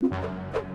you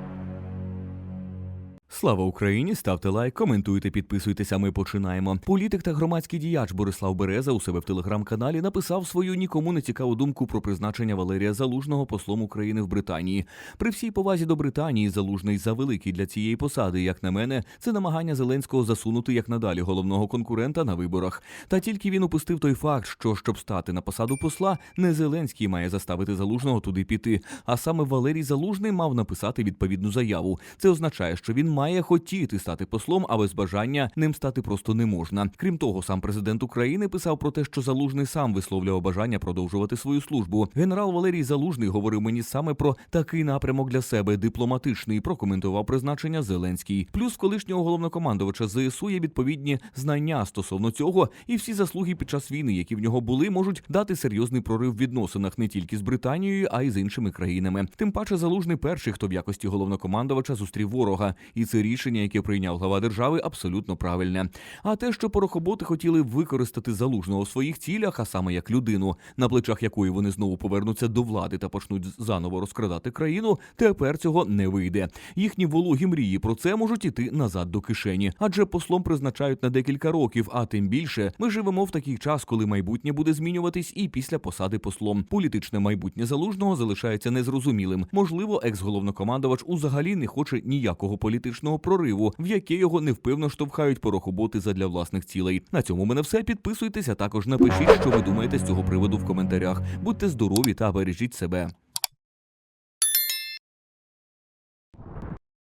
Слава Україні! Ставте лайк, коментуйте, підписуйтеся. Ми починаємо. Політик та громадський діяч Борислав Береза у себе в телеграм-каналі написав свою нікому не цікаву думку про призначення Валерія Залужного послом України в Британії. При всій повазі до Британії Залужний завеликий для цієї посади. Як на мене, це намагання Зеленського засунути як надалі головного конкурента на виборах. Та тільки він упустив той факт, що щоб стати на посаду посла, не Зеленський має заставити Залужного туди піти, а саме Валерій Залужний мав написати відповідну заяву. Це означає, що він має хотіти стати послом, а без бажання ним стати просто не можна. Крім того, сам президент України писав про те, що Залужний сам висловлював бажання продовжувати свою службу. Генерал Валерій Залужний говорив мені саме про такий напрямок для себе дипломатичний. Прокоментував призначення Зеленський. Плюс колишнього головнокомандувача ЗСУ є відповідні знання стосовно цього, і всі заслуги під час війни, які в нього були, можуть дати серйозний прорив в відносинах не тільки з Британією, а й з іншими країнами. Тим паче залужний перший, хто в якості головнокомандувача зустрів ворога, і це рішення, яке прийняв глава держави, абсолютно правильне. А те, що порохоботи хотіли використати залужного у своїх цілях, а саме як людину, на плечах якої вони знову повернуться до влади та почнуть заново розкрадати країну, тепер цього не вийде. Їхні вологі мрії про це можуть іти назад до кишені, адже послом призначають на декілька років. А тим більше ми живемо в такий час, коли майбутнє буде змінюватись і після посади послом. Політичне майбутнє залужного залишається незрозумілим. Можливо, екс-головнокомандувач узагалі не хоче ніякого політичного прориву, в яке його невпевно штовхають порохоботи задля власних цілей. На цьому мене все. Підписуйтеся також напишіть, що ви думаєте з цього приводу в коментарях. Будьте здорові та бережіть себе.